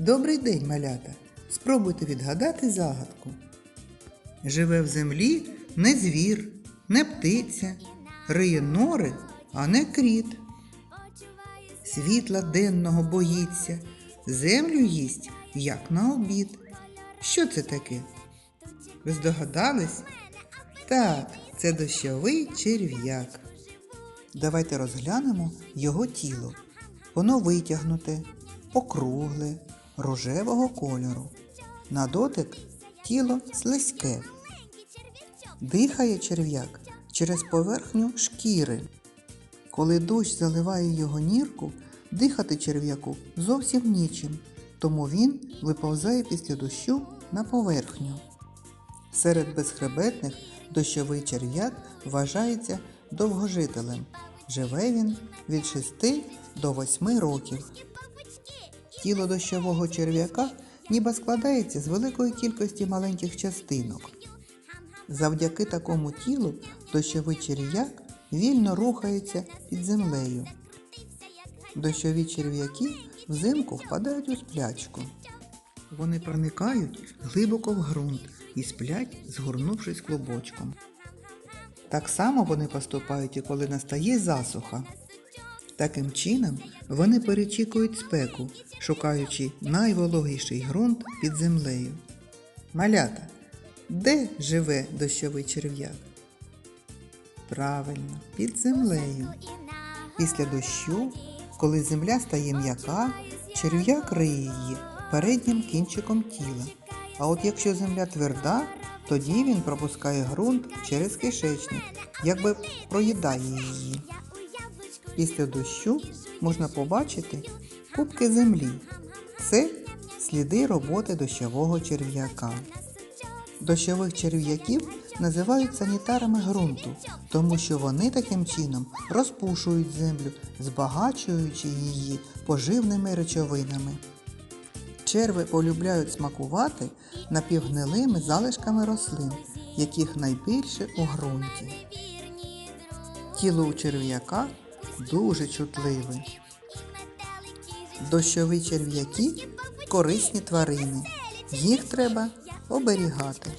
Добрий день, малята! Спробуйте відгадати загадку. Живе в землі не звір, не птиця, риє нори, а не кріт. Світла денного боїться, землю їсть, як на обід. Що це таке? Ви здогадались? Так, це дощовий черв'як. Давайте розглянемо його тіло. Воно витягнуте, округле, рожевого кольору. На дотик тіло слизьке. Дихає черв'як через поверхню шкіри. Коли дощ заливає його нірку, дихати черв'яку зовсім нічим, тому він виповзає після дощу на поверхню. Серед безхребетних дощовий черв'як вважається довгожителем. Живе він від 6 до 8 років. Тіло дощового черв'яка ніби складається з великої кількості маленьких частинок. Завдяки такому тілу дощовий черв'як вільно рухається під землею. Дощові черв'яки взимку впадають у сплячку. Вони проникають глибоко в ґрунт і сплять, згорнувшись клубочком. Так само вони поступають і коли настає засуха. Таким чином вони перечікують спеку, шукаючи найвологіший ґрунт під землею. Малята, де живе дощовий черв'як? Правильно, під землею. Після дощу, коли земля стає м'яка, черв'як риє її переднім кінчиком тіла. А от якщо земля тверда, тоді він пропускає ґрунт через кишечник, якби проїдає її. Після дощу можна побачити кубки землі. Це сліди роботи дощового черв'яка. Дощових черв'яків називають санітарами ґрунту, тому що вони таким чином розпушують землю, збагачуючи її поживними речовинами. Черви полюбляють смакувати напівгнилими залишками рослин, яких найбільше у ґрунті. Тіло у черв'яка дуже чутливий. Дощові черв'яки корисні тварини. Їх треба оберігати.